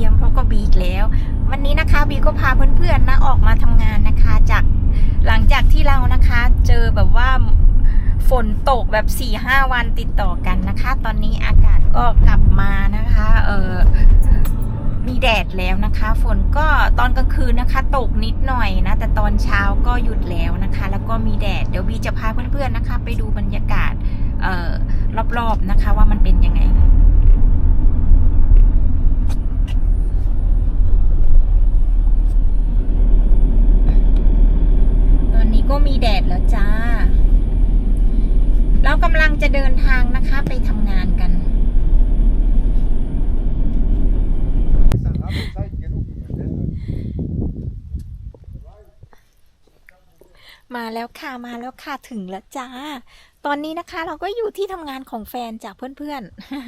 ทียมพบกับบีอีกแล้ว วันนี้นะคะบีก็พาเพื่อนๆนะออกมาทำงานนะคะจากหลังจากที่เรานะคะเจอแบบว่าฝนตกแบบ4ี่ห้าวันติดต่อกันนะคะ ตอนนี้อากาศก็กลับมานะคะเออมีแดดแล้วนะคะ ฝนก็ตอนกลางคืนนะคะ ตกนิดหน่อยนะแต่ตอนเช้าก็หยุดแล้วนะคะ แล้วก็มีแดดเดี๋ยวบีจะพาเพื่อนๆนะคะ ไปดูบรรยากาศเออรอบๆนะคะ ว่ามันเป็นยังไง ตอนนี้ ก็มีแดดแล้วจ้า เรากำลังจะเดินทางนะคะไปทำงานกัน มาแล้วค่ะมาแล้วค่ะถึงแล้วจ้า ตอนนี้นะคะเราก็อยู่ที่ทำงานของแฟนจากเพื่อน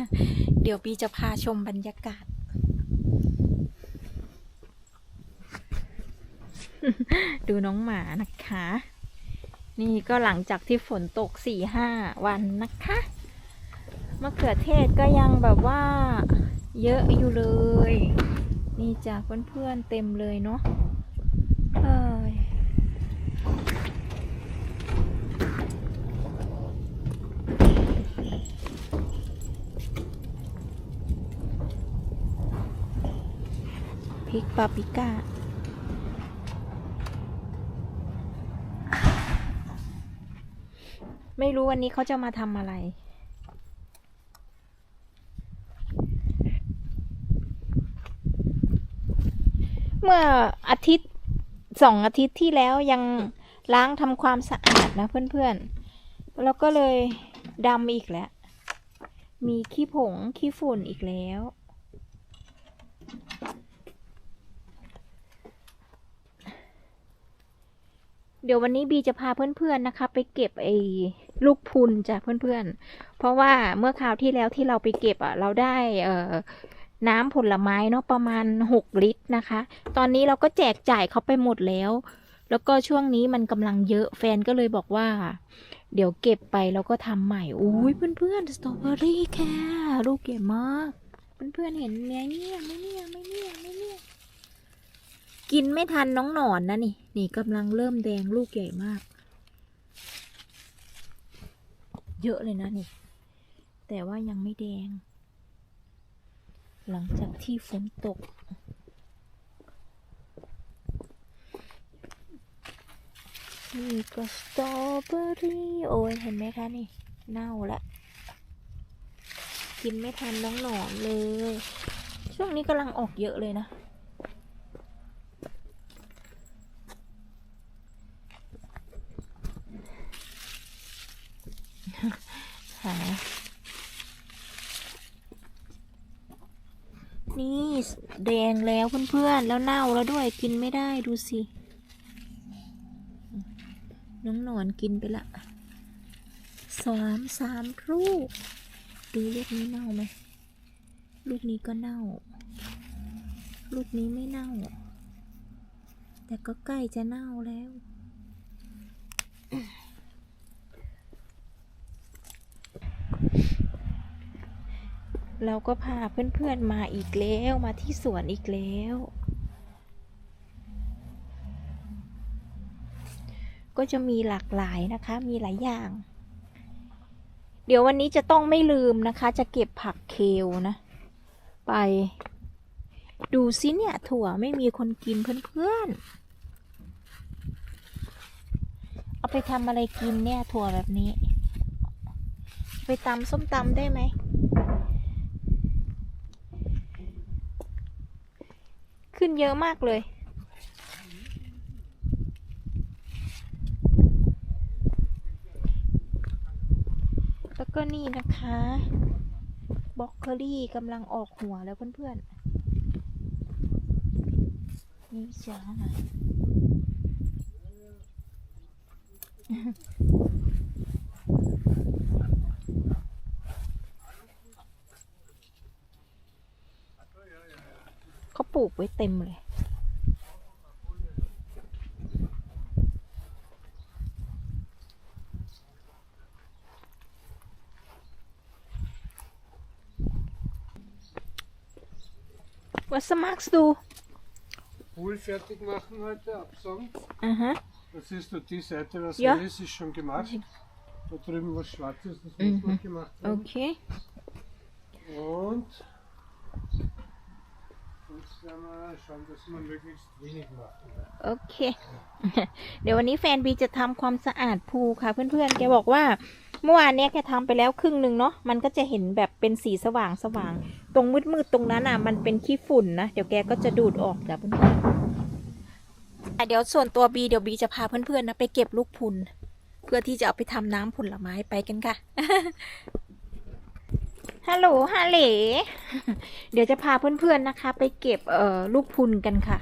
ๆ เดี๋ยวปีจะพาชมบรรยากาศดูน้องหมานะคะ นี่ก็หลังจากที่ฝนตกสี่ห้าวันนะคะมะเขือเทศก็ยังแบบว่า เยอะอยู่เลย นี่จ้ะเพื่อนๆเต็มเลยเนาะเอ้ยพริกปาปริก้า ไม่รู้วันนี้เขาจะมาทำอะไร เมื่ออาทิตย์สองอาทิตย์ที่แล้วยังล้างทำความสะอาดนะเพื่อนๆ แล้วก็เลยดำอีกแล้ว มีขี้ผงขี้ฝุ่นอีกแล้ว เดี๋ยววันนี้บีจะพาเพื่อนๆนะคะ ไปเก็บไอ ลูกพุนจากเพื่อนๆ เพราะว่าเมื่อคราวที่แล้วที่เราไปเก็บอะ เราได้เอ่อน้ำผลไม้เนาะประมาณหกลิตรนะคะ ตอนนี้เราก็แจกจ่ายเขาไปหมดแล้ว แล้วก็ช่วงนี้มันกำลังเยอะแฟนก็เลยบอกว่า เดี๋ยวเก็บไปแล้วก็ทำใหม่อุ้ยเพื่อนๆสตรอเบอรี่แค่ลูกเก็บมากเพื่อนๆเห็นไหมเนี่ยไม่เนี่ยไม่เนี่ยไม่เนี่ยกินไม่ทันน้องหนอนนะนี่ นี่กำลังเริ่มแดงลูกใหญ่มาก เยอะเลยนะนี่ แต่ว่ายังไม่แดง หลังจากที่ฝนตก นี่ก็สตรอเบอรี่โอ้ยเห็นไหมคะนี่ เน่าละ กินไม่ทันน้องหนอนเลย ช่วงนี้กำลังออกเยอะเลยนะ หา นี่ แล้วเพื่อนๆ แล้วเน่าแล้วด้วยกินไม่ได้ดูสิ น้องหนอนกินไปละสามสามลูก ดูลูกนี้เน่าไหมลูกนี้ก็เน่า ลูกนี้ไม่เน่า แต่ก็ใกล้จะเน่าแล้ว เราก็พาเพื่อนๆมาอีกแล้วมาที่สวนอีกแล้ว ก็จะมีหลากหลายนะคะมีหลายอย่าง เดี๋ยววันนี้จะต้องไม่ลืมนะคะ จะเก็บผักเคลนะ ไป ดูซิเนี่ยถั่วไม่มีคนกินเพื่อนๆ เอาไปทำอะไรกินเนี่ยถั่วแบบนี้ ไปตำส้มตำได้ไหม ขึ้นเยอะมากเลยแล้วก็นี่นะคะบล็อกเคอรี่กำลังออกหัวแล้วเพื่อนๆนี่จ้า ปลูกไว้เต็มเลย Was magst du Pool fertig machen heute, absagen. Aha Das ist nur die Seite, was Ja. helles ist schon gemacht. Da drüben was schwarzes, das muss Mhm. noch gemacht werden. okay Und jetzt werden wir schauen, dass wir möglichst wenig macht. โอเค เดี๋ยววันนี้แฟนบีจะทำความสะอาดภูค่ะเพื่อนๆ แกบอกว่า เมื่อวานเนี้ยแกทำไปแล้วครึ่งหนึ่งเนาะ มันก็จะเห็นแบบเป็นสีสว่างสว่างๆตรงมืดๆตรงนั้นอะ มันเป็นขี้ฝุ่นนะ เดี๋ยวแกก็จะดูดออกจ้ะเพื่อนๆอะเดี๋ยวส่วนตัวบีเดี๋ยวบีจะพาเพื่อนๆนะไปเก็บลูกพุน เพื่อที่จะเอาไปทำน้ำผลไม้ไปกันค่ะ ฮัลโหลฮัลเหลเดี๋ยวจะพาเพื่อนๆนะคะ ไปเก็บเอ่อลูกพุนกันค่ะ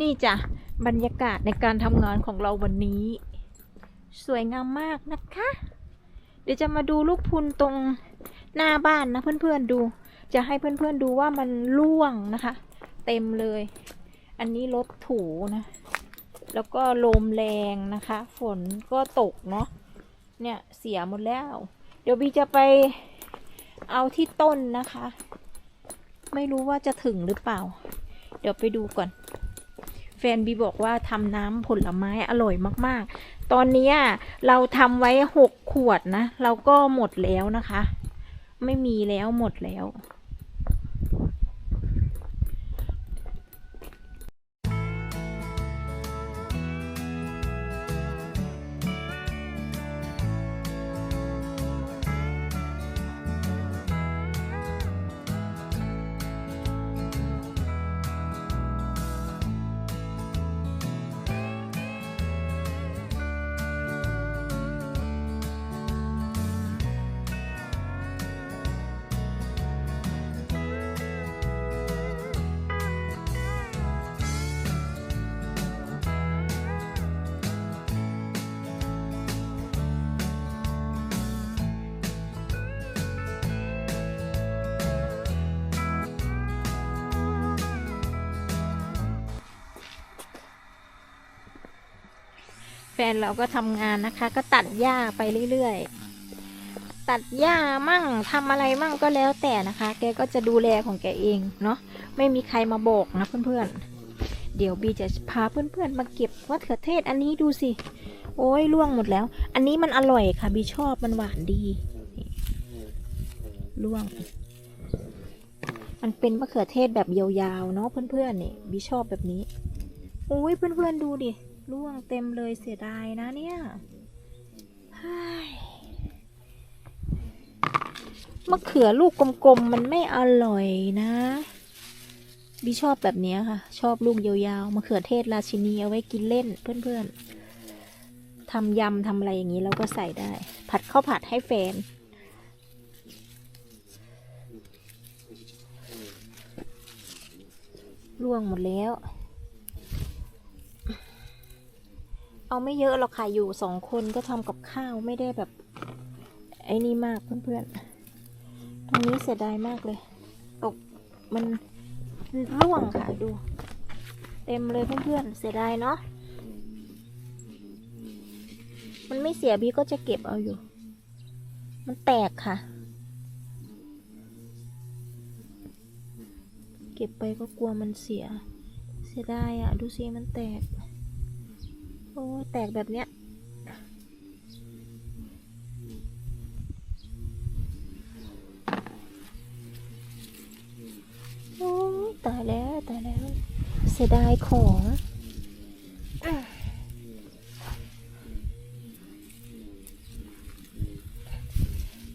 นี่จ้ะบรรยากาศในการทำงานของเราวันนี้ สวยงามมากนะคะ เดี๋ยวจะมาดูลูกพุนตรงหน้าบ้านนะเพื่อนๆดู จะให้เพื่อนๆดูว่ามันร่วงนะคะ เต็มเลย อันนี้รถถูนะ แล้วก็ลมแรงนะคะ ฝนก็ตกเนาะ เนี่ยเสียหมดแล้ว เดี๋ยวบีจะไปเอาที่ต้นนะคะ ไม่รู้ว่าจะถึงหรือเปล่า เดี๋ยวไปดูก่อน แฟนบีบอกว่าทำน้ำผลไม้อร่อยมากๆ ตอนนี้เราทำไว้หกขวดนะ เราก็หมดแล้วนะคะ ไม่มีแล้วหมดแล้ว นเราก็ทำงานนะคะ ก็ตัดหญ้าไปเรื่อยๆ ตัดหญ้ามั่งทำอะไรมั่งก็แล้วแต่นะคะ แกก็จะดูแลของแกเองเนาะ ไม่มีใครมาบอกนะเพื่อนๆ เดี๋ยวบีจะพาเพื่อนๆ มาเก็บมะเขือเทศอันนี้ดูสิ โอ้ยล่วงหมดแล้ว อันนี้มันอร่อยค่ะ บีชอบมันหวานดีนี่ล่วง มันเป็นมะเขือเทศแบบยาวๆ เนาะเพื่อนๆนี่บีชอบแบบนี้โอ้ยเพื่อนๆดูดิ ร่วงเต็มเลยเสียดายนะเนี่ยเฮ้ยมะเขือลูกกลมๆ มันไม่อร่อยนะบีชอบแบบนี้ค่ะ ชอบลูกยาวๆมะเขือเทศราชินีเอาไว้กินเล่นเพื่อนๆทำยำทำอะไรอย่างนี้เราก็ใส่ได้ ผัดข้าวผัดให้แฟนร่วงหมดแล้ว เอาไม่เยอะหรอกค่ะ อยู่สองคนก็ทำกับข้าวไม่ได้แบบ ไอ้นี่มากเพื่อนๆ ตรงนี้เสียดายมากเลย ตกมันร่วงค่ะดู เต็มเลยเพื่อนๆ เสียดายเนาะ มันไม่เสียบีก็จะเก็บเอาอยู่ มันแตกค่ะ เก็บไปก็กลัวมันเสีย เสียดายอะ่ะดูสิมันแตก โอ้แตกแบบเนี้ยโอ้ตายแล้วตายแล้ว เสียดายของ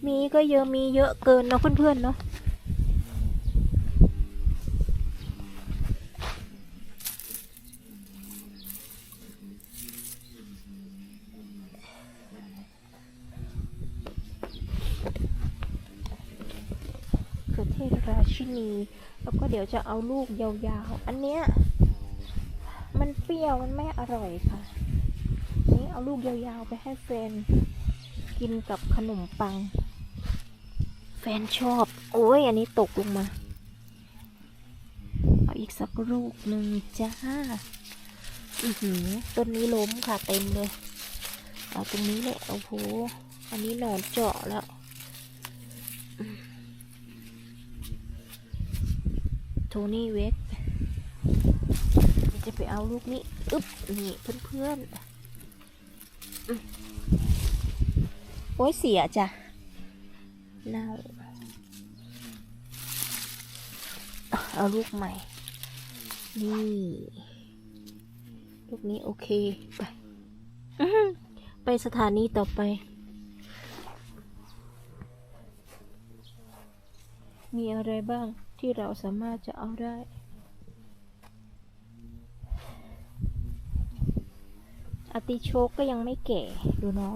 มีก็เยอะมีเยอะเกินเนาะเพื่อนๆเนาะ เขือเทศราชินี แล้วก็เดี๋ ยวจะเอาลูกยาวๆ อันเนี้ยมันเปรี้ยวมันไม่อร่อยค่ะ นี่เอาลูกยาวๆไปให้แฟนกินกับขนมปัง แฟนชอบ โอ้ยอันนี้ตกลงมา เอาอีกสักลูกหนึ่งจ้าอือหือต้นนี้ล้มค่ะเต็มเลย เอาตรงนี้แหละโอ้โหอันนี้หนอนเจาะแล้ว ทนี่เวกจะไปเอาลูกนี้ อึ๊บ นี่เพื่อนๆ โอ้ยเสียจ้ะเน่าเอาลูกใหม่ นี่ ลูกนี้โอเค ไป ไปสถานีต่อไป มีอะไรบ้าง ที่เราสามารถจะเอาได้อาติโชกก็ยังไม่แก่ ดูน้อง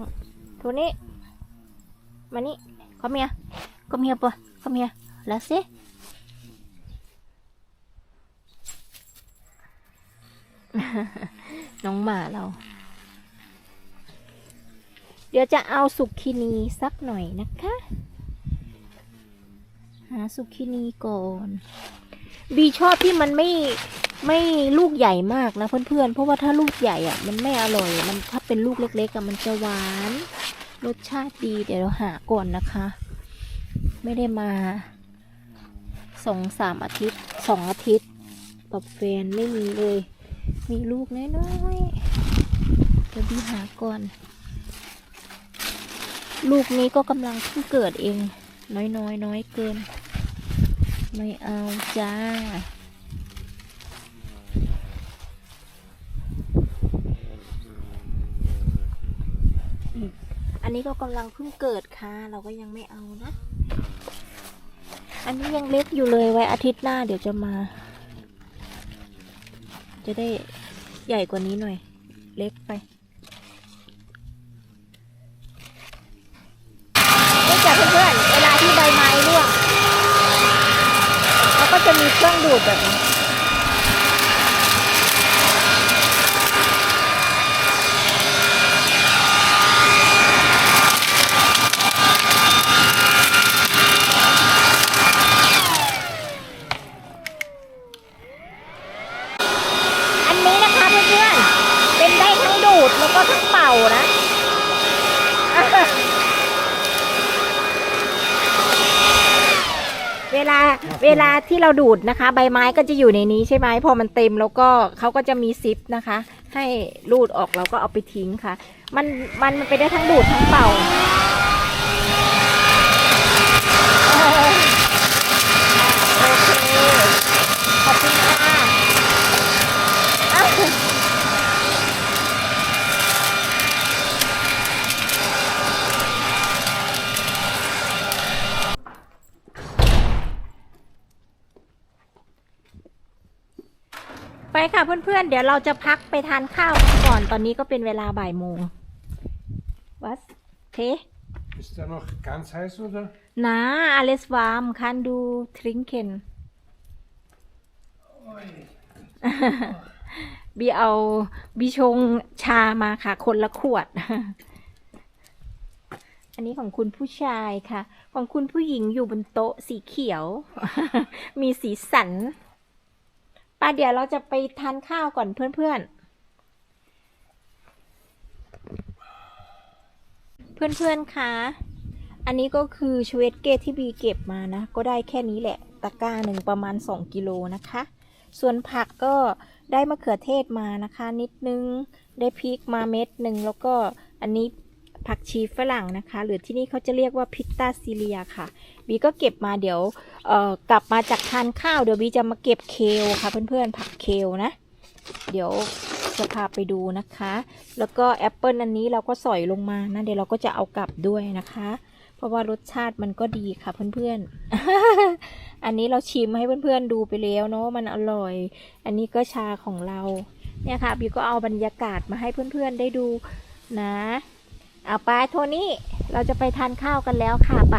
โทนี่มานี่ come here come here ปะ come here แล้วสิน้องหมาเรา เดี๋ยวจะเอาสุกินีสักหน่อยนะคะ หาสุกินีก่อน บีชอบที่มันไม่ไม่ลูกใหญ่มากนะเพื่อนๆ เพราะว่าถ้าลูกใหญ่อะมันไม่อร่อย มันถ้าเป็นลูกเล็กๆอะมันจะหวาน รสชาติดีเดี๋ยวเราหาก่อนนะคะ ไม่ได้มาสองสามอาทิตย์สองอาทิตย์กับแฟนไม่มีเลย มีลูกน้อยๆเดี๋ยวบีหาก่อน ลูกนี้ก็กำลังเพิ่งเกิดเอง น้อยน้อยน้อยเกิน ไม่เอาจ้า อันนี้ก็กำลังเพิ่งเกิดค่ะ เราก็ยังไม่เอานะ อันนี้ยังเล็กอยู่เลยไว้อาทิตย์หน้าเดี๋ยวจะมา จะได้ใหญ่กว่านี้หน่อย เล็กไปนี่จ้ะเพื่อนๆ เวลาที่ใบไม้ร่วงแล้วก็จะ มีเครื่องดูดแบบนี้ อันนี้นะคะเพื่อนๆ เป็นได้ทั้งดูดแล้วก็ทั้งเป่านะ เวลาเวลาที่เราดูดนะคะ ใบไม้ก็จะอยู่ในนี้ใช่ไหมพอมันเต็มแล้วก็เขาก็จะมีซิปนะคะ ให้รูดออกเราก็เอาไปทิ้งค่ะ มันมันมันไปได้ทั้งดูดทั้งเป่า โอเค ขอบคุณค่ะอ้าวไป ค่ะเพื่อนๆ เดี๋ยวเราจะพักไปทานข้าวกันก่อนตอนนี้ก็เป็นเวลาบ่ายโมงวัสเท Ist der noch ganz heiß oder? นะอเลสวามคันดูทริงเคนบีเอาบีชงชามาค่ะ คนละขวด อันนี้ของคุณผู้ชายค่ะ ของคุณผู้หญิงอยู่บนโต๊ะสีเขียว มีสีสัน ป้าเดี๋ยวเราจะไปทานข้าวก่อนเพื่อนๆ เพื่อนๆ คะ อันนี้ก็คือชเวตเกตที่บีเก็บมานะ ก็ได้แค่นี้แหละ ตะกร้าหนึ่งประมาณ 2 กิโลนะคะ ส่วนผักก็ได้มะเขือเทศมานะคะ นิดนึง ได้พริกมาเม็ดหนึ่งแล้วก็อันนี้ ผักชีฝรั่งนะคะ หรือที่นี่เขาจะเรียกว่าพิตตาซิเลียค่ะบีก็เก็บมาเดี๋ยวกลับมาจากทานข้าวเดี๋ยวบีจะมาเก็บเคลค่ะเพื่อนๆผักเคลนะ เดี๋ยวจะพาไปดูนะคะ แล้วก็แอปเปิลอันนี้เราก็สอยลงมานะเดี๋ยวเราก็จะเอากลับด้วยนะคะ เพราะว่ารสชาติมันก็ดีค่ะเพื่อนๆ อันนี้เราชิมให้เพื่อนๆดูไปแล้วเนาะมันอร่อย อันนี้ก็ชาของเรา เนี่ยค่ะบิวก็เอาบรรยากาศมาให้เพื่อนๆได้ดูนะ เอาไปโทนี่เราจะไปทานข้าวกันแล้วค่ะไป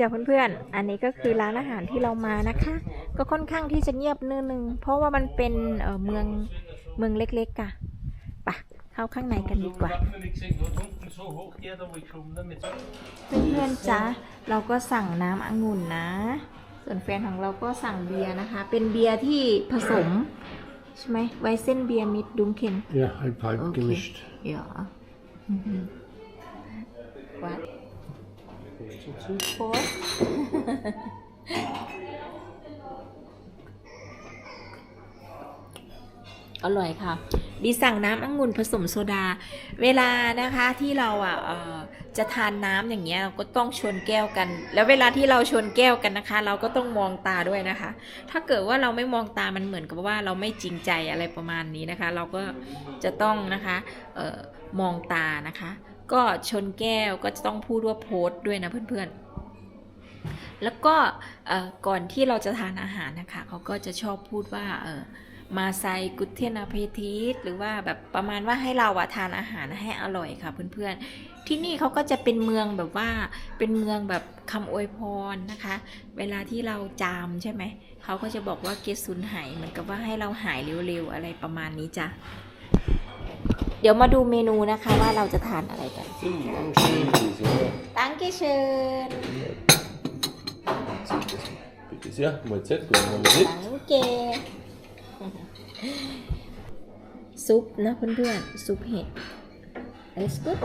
จ้ะเพื่อนๆ อันนี้ก็คือร้านอาหารที่เรามานะคะ ก็ค่อนข้างที่จะเงียบนิดนึง เพราะว่ามันเป็นเอ่อเมืองเมืองเล็กๆอะไปะเข้าข้างในกันดีกว่า vind ik zeker wat honken zo hoog. Ja, dan moet ik gewoon met เพื่อนๆจ๊ะเราก็สั่งน้ำองุ่นนะ ส่วนแฟนของเราก็สั่งเบียร์นะคะ เป็นเบียร์ที่ผสมใช่ไหมไวเส้นเบียร์มิดดุงเคน Ja, halb halb Okay. gemischt. เดี๋ย ววัดโพสอร่อยค่ะ ดีสั่งน้ำองุ่นผสมโซดา เวลานะคะที่เราอะจะทานน้ำอย่างเงี้ยเราก็ต้องชนแก้วกัน แล้วเวลาที่เราชนแก้วกันนะคะ เราก็ต้องมองตาด้วยนะคะ ถ้าเกิดว่าเราไม่มองตามันเหมือนกับว่าเราไม่จริงใจอะไรประมาณนี้นะคะ เราก็จะต้องนะคะออมองตานะคะ ก็ชนแก้วก็จะต้องพูดว่าโพสต์ด้วยนะเพื่อนๆ แล้วก็ก่อนที่เราจะทานอาหารนะคะเขาก็จะชอบพูดว่าเออมาไซกุเทนาเพทีสหรือว่าแบบประมาณว่าให้เราอะทานอาหารให้อร่อยค่ะเพื่อนๆ ที่นี่เขาก็จะเป็นเมืองแบบว่าเป็นเมืองแบบคำอวยพรนะคะ เวลาที่เราจามใช่ไหมเขาก็จะบอกว่าเกสุนหายเหมือนกับว่าให้เราหายเร็วๆอะไรประมาณนี้จ้ะ เดี๋ยวมาดูเมนูนะคะว่าเราจะทานอะไรกันตั้งเกเชิญ Bitte sehr, Mahlzeit, guten Appetit. ตั้งเกซุปนะเพื่อนๆ ซุปเห็ด Alles gut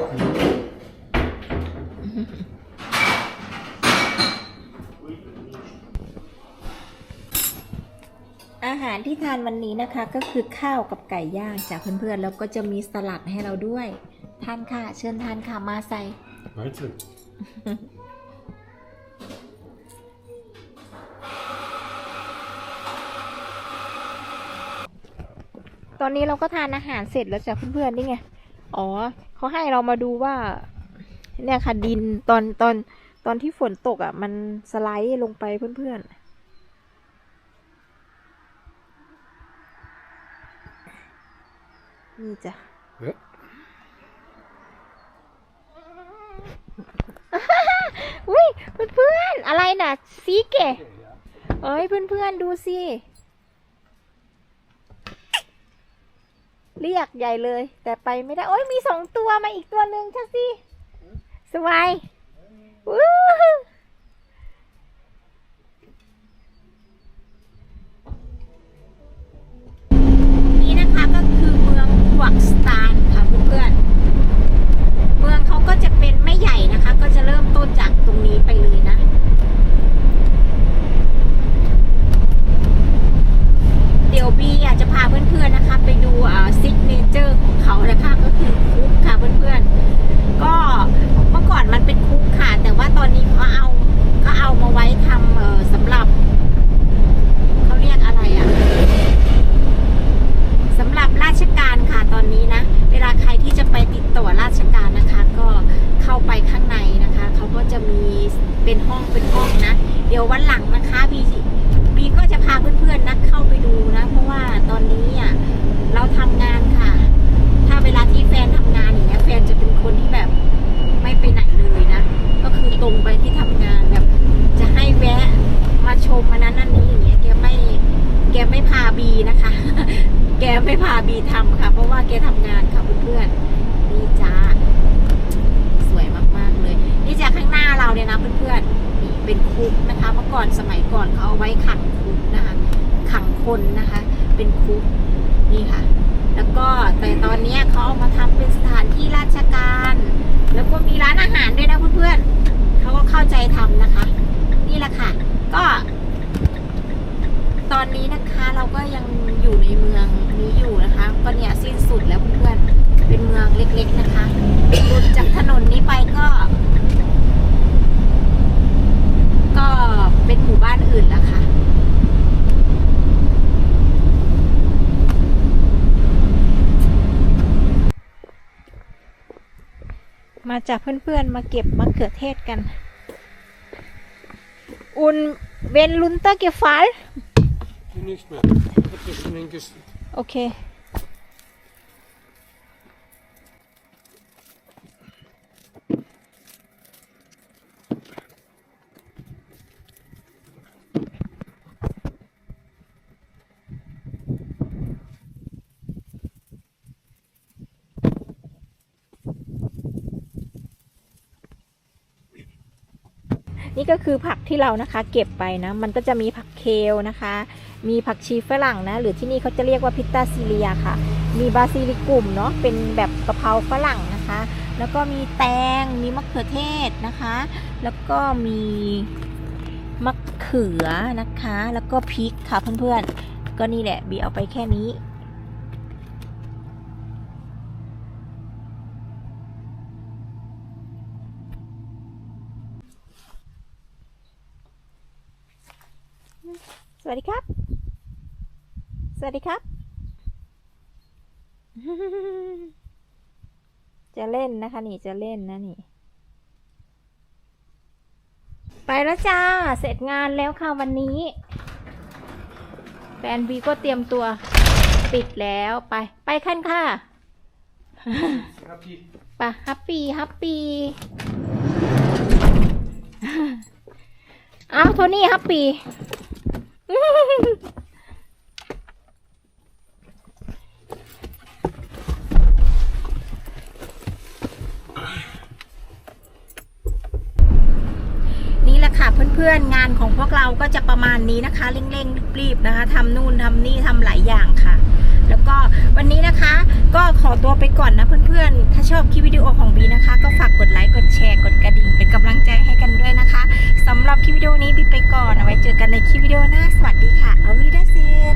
อาหารที่ทานวันนี้นะคะก็คือข้าวกับไก่ย่างจากเพื่อนๆ แล้วก็จะมีสลัดให้เราด้วยทานค่ะ เชิญทานค่ะมาใส่ Mahlzeit. ตอนนี้เราก็ทานอาหารเสร็จแล้วจ้ะเพื่อนๆนี่ไง อ๋อเขาให้เรามาดูว่า เนี่ยค่ะดินตอนตอนตอนที่ฝนตกอะ มันสไลด์ลงไปเพื่อนๆ นี่จ้ะ Ja. อุ้ยเพื่อนๆอะไรน่ะซีเกะเอ้ยเพื่อนๆดูสิ เรียกใหญ่เลย แต่ไปไม่ได้ โอ้ยมีสองตัวมาอีกตัวหนึ่งช่สิ สวายวู้ฮู้นี่นะคะก็คือเมืองควักสตานค่ะเพื่อนๆ เมืองเขาก็จะเป็นไม่ใหญ่นะคะ ก็จะเริ่มต้นจากตรงนี้ไปเลยนะ เดี๋ยวบีอยากจะพาเพื่อนๆนะคะ ไปดูอ่าซิกเนเจอร์ของเขานะคะก็คือคุกค่ะเพื่อนๆ ก็เมื่อก่อนมันเป็นคุกค่ะ แต่ว่าตอนนี้เขาเอาก็เอามาไว้ทำเอ่อสำหรับเขาเรียกอะไรอะ่ะสำหรับราชการค่ะตอนนี้นะ เวลาใครที่จะไปติดต่อราชการนะคะ ก็เข้าไปข้างในนะคะเขาก็จะมีเป็นห้องเป็นห้องนะ เดี๋ยววันหลังนะคะบีบีก็จะพาเพื่อนๆนะเข้าไปดูนะ เพราะว่าตอนนี้อะเราทำงานค่ะ ถ้าเวลาที่แฟนทำงานอย่างเงี้ยแฟนจะเป็นคนที่แบบไม่ไปไหนเลยนะ ก็คือตรงไปที่ทำงานแบบ จะให้แวะมาชมอันนั้นอันนี้อย่างเงี้ยแกไม่แกไม่พาบีนะคะ แก ไม่พาบีทำค่ะ เพราะว่าแกทำงานค่ะเพื่อนๆนี่จ้าสวยมากๆเลย นี่จากข้างหน้าเราเนี่ยนะเพื่อนๆนี่เป็นคุกนะคะ เมื่อก่อนสมัยก่อนเขาเอาไว้ขังคุกนะคะ ขังคนนะคะ เป็นคุกนี่ค่ะ แล้วก็แต่ตอนนี้เขาเอามาทำเป็นสถานที่ราชการ แล้วก็มีร้านอาหารด้วยนะเพื่อนๆเขาก็เข้าใจทำนะคะ นี่แหละค่ะ ก็ ตอนนี้นะคะเราก็ยังอยู่ในเมืองนี้อยู่นะคะก็เนี่ยสิ้นสุดแล้วเพื่อนเป็นเมืองเล็ก ๆนะคะหลุดจากถนนนี้ไปก็ ก็เป็นหมู่บ้านอื่นแล้วค่ะมาจากเพื่อนๆ มาเก็บมะเขือเทศกัน อุนเวนลุนเตอร์เกฟัล Die nicht mehr. Ich habe die schon hingestellt. Okay. นี่ก็คือผักที่เรานะคะ เก็บไปนะ มันก็จะมีผัก เคลนะคะ มีผักชีฝรั่งนะ หรือที่นี่เขาจะเรียกว่าพิตาซิเลียค่ะ มีบาซิลิกุมเนาะ เป็นแบบกะเพราฝรั่งนะคะ แล้วก็มีแตง มีมะเขือเทศนะคะ แล้วก็มีมะเขือนะคะ แล้วก็พริกค่ะเพื่อนๆ ก็นี่แหละบีเอาไปแค่นี้ สวัสดีครับ ส วัสดีครับ จะเล่นนะคะนี่จะเล่นนะนี่ ไปแล้วจ้า เสร็จงานแล้วค่ะวันนี้ แฟนบีก็เตรียมตัวปิดแล้วไป ไปขั้นค่ะ Happy. ไปฮัปปี้ฮัปปี้อ้าวโทนี่ฮัปปี้ นี่แหละค่ะเพื่อนๆงานของพวกเราก็จะประมาณนี้นะคะเร่งๆรีบๆนะคะทำนู่นทำนี่ทำหลายอย่างค่ะ แล้วก็วันนี้นะคะ ก็ขอตัวไปก่อนนะเพื่อนๆ ถ้าชอบคลิปวิดีโอของบีนะคะ ก็ฝากกดไลค์กดแชร์กดกระดิ่งเป็นกำลังใจให้กันด้วยนะคะสำหรับคลิปวิดีโอนี้บีไปก่อนเอาไว้เจอกันในคลิปวิดีโอหน้าสวัสดีค่ะเอาวีดาเซน